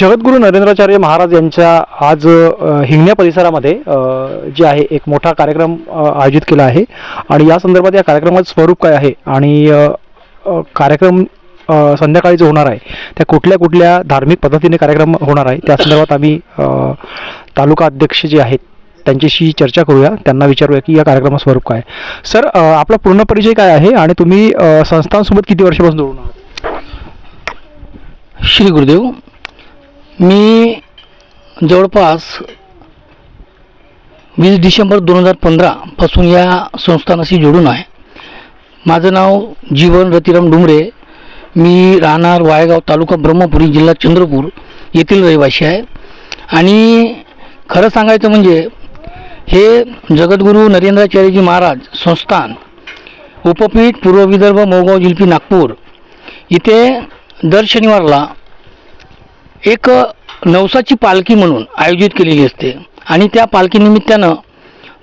जगद्गुरू नरेंद्राचार्य महाराज यांच्या आज हिंगण्या परिसरामध्ये जे आहे एक मोठा कार्यक्रम आयोजित केला आहे. आणि या संदर्भात या कार्यक्रमाचं स्वरूप काय आहे? आणि कार्यक्रम संध्याकाळी जो होणार आहे त्या कुठल्या कुठल्या धार्मिक पद्धतीने कार्यक्रम होणार आहे त्या संदर्भात आम्ही तालुका अध्यक्ष जे आहेत त्यांच्याशी चर्चा करूया. त्यांना विचारूया की या कार्यक्रमाचं स्वरूप काय आहे. सर आपला पूर्ण परिचय काय आहे? आणि तुम्ही संस्थांसोबत किती वर्षापासून जोडून आहात? श्री गुरुदेव मी जवळपास वीस डिसेंबर दोन हजार पंधरापासून या संस्थानाशी जोडून आहे. माझं नाव जीवन रतिराम डुमरे. मी राहणार वायगाव तालुका ब्रह्मपुरी जिल्हा चंद्रपूर येथील रहिवासी आहे. आणि खरं सांगायचं म्हणजे हे जगद्गुरू नरेंद्राचार्यजी महाराज संस्थान उपपीठ पूर्व विदर्भ मोगाव जिल्पी नागपूर इथे दर शनिवारला एक नवसाची पालखी म्हणून आयोजित केलेली असते. आणि त्या पालखीनिमित्तानं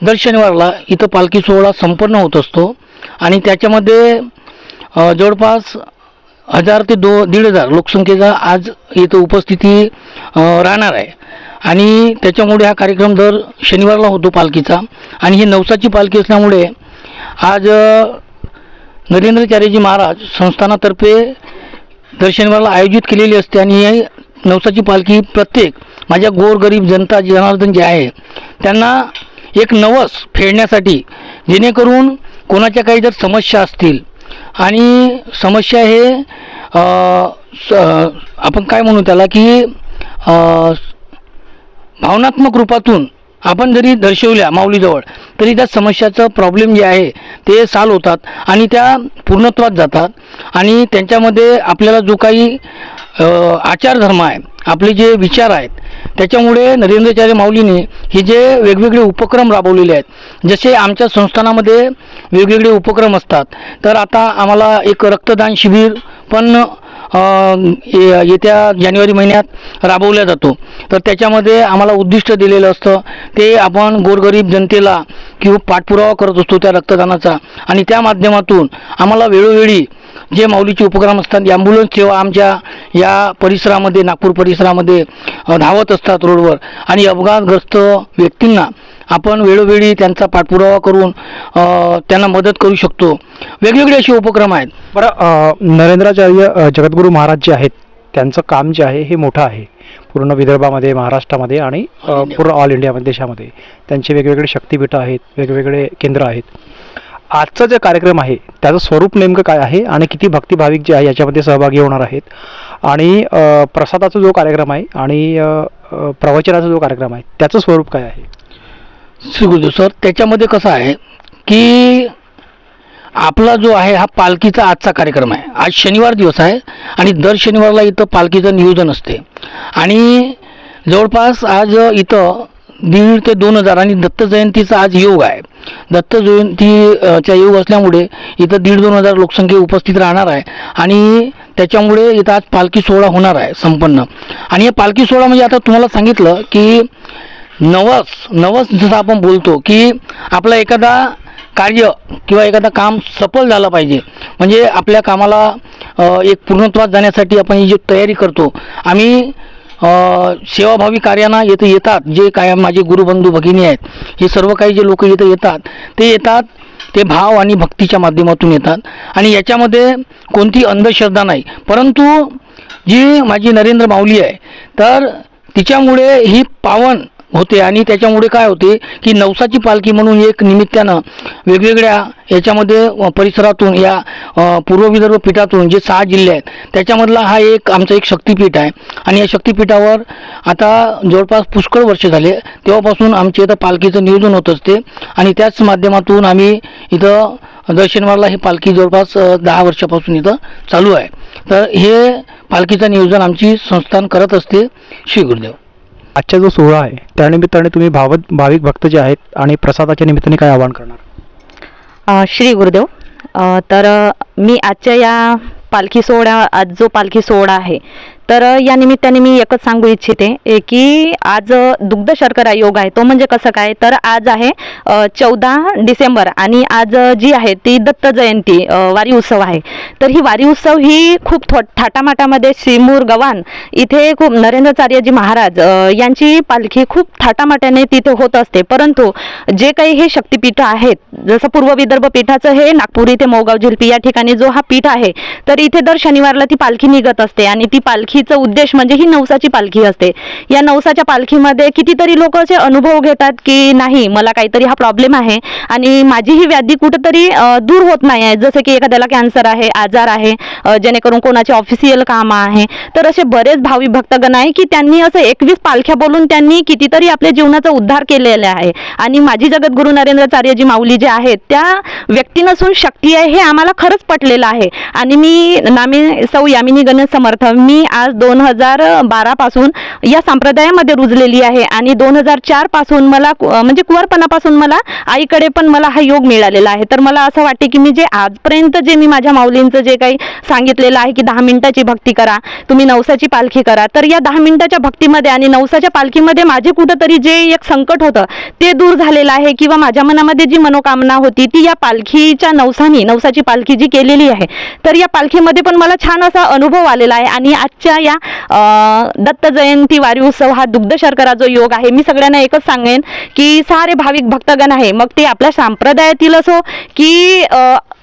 दर शनिवारला इथं पालखी सोहळा संपन्न होत असतो. आणि त्याच्यामध्ये जवळपास हजार ते दो दीड हजार लोकसंख्येचा आज इथं उपस्थिती राहणार आहे. आणि त्याच्यामुळे हा कार्यक्रम दर शनिवारला होतो पालखीचा. आणि ही नवसाची पालखी असल्यामुळे आज नरेंद्रचार्यजी महाराज संस्थानातर्फे दर शनिवारला आयोजित केलेली असते. आणि नवसाची पालखी प्रत्येक माझ्या गोरगरीब जनता जनार्दन जे आहे त्यांना एक नवस फेडण्यासाठी जेणेकरून कोणाच्या काही जर समस्या असतील आणि समस्या हे स- आपण काय म्हणू त्याला की भावनात्मक रूपातून आपण जरी दर्शवल्या माऊलीजवळ तरी त्या समस्याचं प्रॉब्लेम जे आहे ते सॉल्व होतात आणि त्या पूर्णत्वात जातात. आणि त्यांच्यामध्ये आपल्याला जो काही आचारधर्म आहे. आपले जे विचार आहेत त्याच्यामुळे नरेंद्रचार्य माऊलीने हे जे वेगवेगळे उपक्रम राबवलेले आहेत जसे आमच्या संस्थानामध्ये वेगवेगळे उपक्रम असतात. तर आता आम्हाला एक रक्तदान शिबिर पण ये- येत्या जानेवारी महिन्यात राबवला जातो. तर त्याच्यामध्ये आम्हाला उद्दिष्ट दिलेलं असतं ते आपण गोरगरीब जनतेला किंवा पाठपुरावा करत असतो त्या रक्तदानाचा. आणि त्या माध्यमातून आम्हाला वेळोवेळी जे माऊलीचे उपक्रम असतात ॲम्ब्युलन्स सेवा आमच्या या परिसरामध्ये नागपूर परिसरामध्ये धावत असतात रोडवर. आणि अपघातग्रस्त व्यक्तींना आपण वेळोवेळी त्यांचा पाठपुरावा करून त्यांना मदत करू शकतो. वेगवेगळे असे उपक्रम आहेत. बरं नरेंद्राचार्य जगद्गुरू महाराज जे आहेत त्यांचं काम जे आहे हे मोठं आहे. पूर्ण विदर्भामध्ये महाराष्ट्रामध्ये आणि पूर्ण ऑल इंडियामध्ये देशामध्ये त्यांचे वेगवेगळे शक्तिपीठं आहेत वेगवेगळे केंद्र आहेत. आजचा जे कार्यक्रम आहे त्याचं स्वरूप नेमकं काय आहे आणि किती भक्ती भाविक जे आहे याच्यामध्ये सहभागी होणार आहेत? आणि प्रसादाचा जो कार्यक्रम आहे आणि प्रवचनाचा जो कार्यक्रम आहे त्याचं स्वरूप काय आहे? श्री गुरुदेव सर त्याच्यामध्ये कसं आहे की आपला जो आहे हा पालखीचा आजचा कार्यक्रम आहे. आज शनिवार दिवस आहे आणि दर शनिवारला इथं पालखीचं नियोजन असते. आणि जवळपास आज इथं दीड ते दोन हजार आणि दत्त जयंतीचा आज योग आहे. दत्त जयंतीच्या योग असल्यामुळे इथं दीड दोन हजार लोकसंख्या उपस्थित राहणार आहे आणि त्याच्यामुळे इथं आज पालखी सोहळा होणार आहे संपन्न. आणि या पालखी सोहळा म्हणजे आता तुम्हाला सांगितलं की नवस नवस जसं आपण बोलतो की आपला एखादा कार्य किंवा एखादा काम सफल झालं पाहिजे. म्हणजे आपल्या कामाला एक पूर्णत्वात जाण्यासाठी आपण ही जी तयारी करतो आम्ही सेवाभावी कार्यांना येथे येतात जे काय माझे गुरुबंधू भगिनी आहेत हे सर्व काही जे लोक इथं येतात ते येतात ते भाव आणि भक्तीच्या माध्यमातून येतात. आणि याच्यामध्ये कोणती अंधश्रद्धा नाही. परंतु जी माझी नरेंद्र माऊली आहे तर तिच्यामुळे ही पावन होते. आणि त्याच्यामुळे काय होते की नवसाची पालखी म्हणून एक निमित्तानं वेगवेगळ्या याच्यामध्ये परिसरातून या पूर्व विदर्भ पीठातून जे सहा जिल्हे आहेत त्याच्यामधला हा एक आमचा एक शक्तीपीठ आहे. आणि या शक्तिपीठावर आता जवळपास पुष्कळ वर्ष झाले. तेव्हापासून आमच्या इथं पालखीचं नियोजन होत असते. आणि त्याच माध्यमातून आम्ही इथं दर्शनवारला ही पालखी जवळपास दहा वर्षापासून इथं चालू आहे. तर हे पालखीचं नियोजन आमची संस्थान करत असते. श्री गुरुदेव. आजचा जो सोहळा आहे त्यानिमित्ताने तुम्ही भाव भाविक भक्त जे आहेत आणि प्रसादाच्या निमित्ताने काय आवाहन करणार? श्री गुरुदेव तर मी आजच्या या पालखी सोहळ्या आज जो पालखी सोहळा आहे तर या निमित्ताने मी एकच सांगू इच्छिते की आज दुग्ध शर्करा योग आहे तो म्हणजे कसं काय? तर आज आहे चौदा डिसेंबर आणि आज जी आहे ती दत्त जयंती वारी उत्सव आहे. तर ही वारी उत्सव ही खूप थो थाटामाटामध्ये श्रीमूर गव्हाण इथे खूप नरेंद्रचार्यजी महाराज यांची पालखी खूप थाटामाटाने तिथे होत असते. परंतु जे काही हे शक्तीपीठ आहेत जसं पूर्व विदर्भ पीठाचं हे नागपूर इथे मोगाव झिलपी या ठिकाणी जो हा पीठ आहे तर इथे दर शनिवारला ती पालखी निघत असते आणि ती पालखी पालखीचं उद्देश म्हणजे ही नवसाची पालखी असते. या नवसाच्या पालखीमध्ये कितीतरी लोक असे अनुभव घेतात की नाही मला काहीतरी हा प्रॉब्लेम आहे आणि माझी ही व्याधी कुठंतरी दूर होत नाही आहे. जसं की एखाद्याला कॅन्सर आहे आजार आहे जेणेकरून कोणाचे ऑफिशियल काम आहे. तर असे बरेच भावी भक्तगण आहे की त्यांनी असं एकवीस पालख्या बोलून त्यांनी कितीतरी आपल्या जीवनाचा उद्धार केलेला आहे. आणि माझी जगद्गुरु नरेंद्राचार्यजी माऊली जे आहेत त्या व्यक्ती नसून शक्ती आहे हे आम्हाला खरंच पटलेलं आहे. आणि मी नामी सौ यामिनी गणेश समर्थ मी आज दोन हजार बारा पासून या संप्रदायामध्ये रुजलेली आहे आणि दोन हजार चारपासून मला म्हणजे कुंवरपणापासून मला आईकडे पण मला हा योग मिळालेला आहे. तर मला असं वाटते की मी जे आजपर्यंत जे मी माझ्या माऊलींचं जे काही सांगितलेलं आहे की दहा मिनिटाची भक्ती करा तुम्ही नवसाची पालखी करा तर या दहा मिनिटाच्या भक्तीमध्ये आणि नवसाच्या पालखीमध्ये माझे कुठंतरी जे एक संकट होतं ते दूर झालेलं आहे किंवा माझ्या मनामध्ये जी मनोकामना होती ती या पालखीच्या नवसानी नवसाची पालखी जी केलेली आहे तर या पालखीमध्ये पण मला छान असा अनुभव आलेला आहे आणि आजच्या या दत्त जयंती वारी उत्सव हा दुग्ध शर्करा जो योग आहे मी सगळ्यांना एकच सांगेन की सारे भाविक भक्तगण आहे मग ते आपल्या संप्रदायातील असो की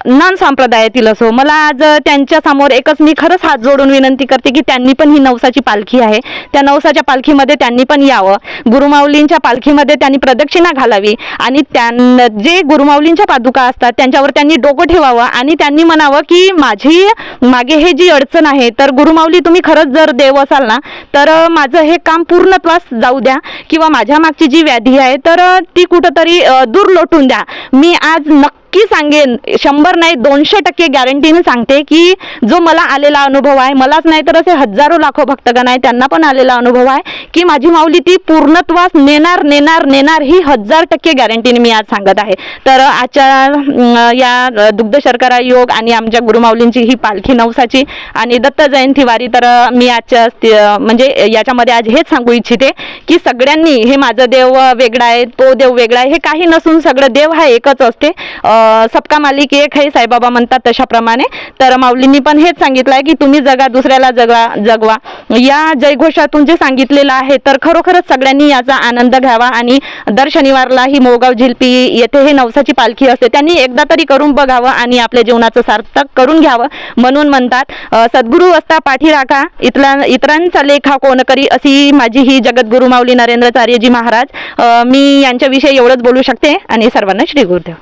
नॉन संप्रदायातील असो. मला आज त्यांच्यासमोर एकच मी खरंच हात जोडून विनंती करते की त्यांनी पण ही नवसाची पालखी आहे. त्या नवसाच्या पालखीमध्ये त्यांनी पण यावं. गुरुमाऊलींच्या पालखीमध्ये त्यांनी प्रदक्षिणा घालावी आणि त्यां जे गुरुमाऊलींच्या पादुका असतात त्यांच्यावर त्यांनी डोकं ठेवावं आणि त्यांनी म्हणावं की माझी मागे हे जी अडचण आहे तर गुरुमाऊली तुम्ही खरंच जर देव असाल ना तर माझं हे काम पूर्णत्वास जाऊ द्या किंवा माझ्या मागची जी व्याधी आहे तर ती कुठंतरी दूर लोटून द्या. मी आज नक्की सांगेन. शंभर नाही दोनशे टक्के गॅरंटीने सांगते की जो मला आलेला अनुभव आहे मलाच नाही तर असे हजारो लाखो भक्तगण आहे त्यांना पण आलेला अनुभव आहे की माझी माऊली ती पूर्णत्वास नेणार नेणार नेणार ही हजार टक्के गॅरंटीने मी आज सांगत आहे. तर आजच्या या दुग्ध शर्करा योग आणि आमच्या गुरुमाऊलींची ही पालखी नवसाची आणि दत्त जयंती वारी तर मी आजच्या म्हणजे याच्यामध्ये आज हेच सांगू इच्छिते की सगळ्यांनी हे माझं देव वेगळा आहे तो देव वेगळा आहे हे काही नसून सगळं देव हा एकच असते. सबका मालिक एक हे साईबाबा म्हणतात तशाप्रमाणे. तर माऊलींनी पण हेच सांगितलं आहे की तुम्ही जगा दुसऱ्याला जगा जगवा. या जयघोषातून जे सांगितलेलं आहे तर खरोखरच सगळ्यांनी याचा आनंद घ्यावा आणि दर शनिवारला ही मोगाव झिलपी येथे हे नवसाची पालखी असते. त्यांनी एकदा तरी करून बघावं आणि आपल्या जीवनाचं सार्थक करून घ्यावं म्हणून म्हणतात. सद्गुरू असता पाठी राखा. इथला इतरांचा लेखा कोण करी अशी माझी ही जगद्गुरु माऊली नरेंद्रचार्यजी महाराज. मी यांच्याविषयी एवढंच बोलू शकते आणि सर्वांना श्री गुरुदेव.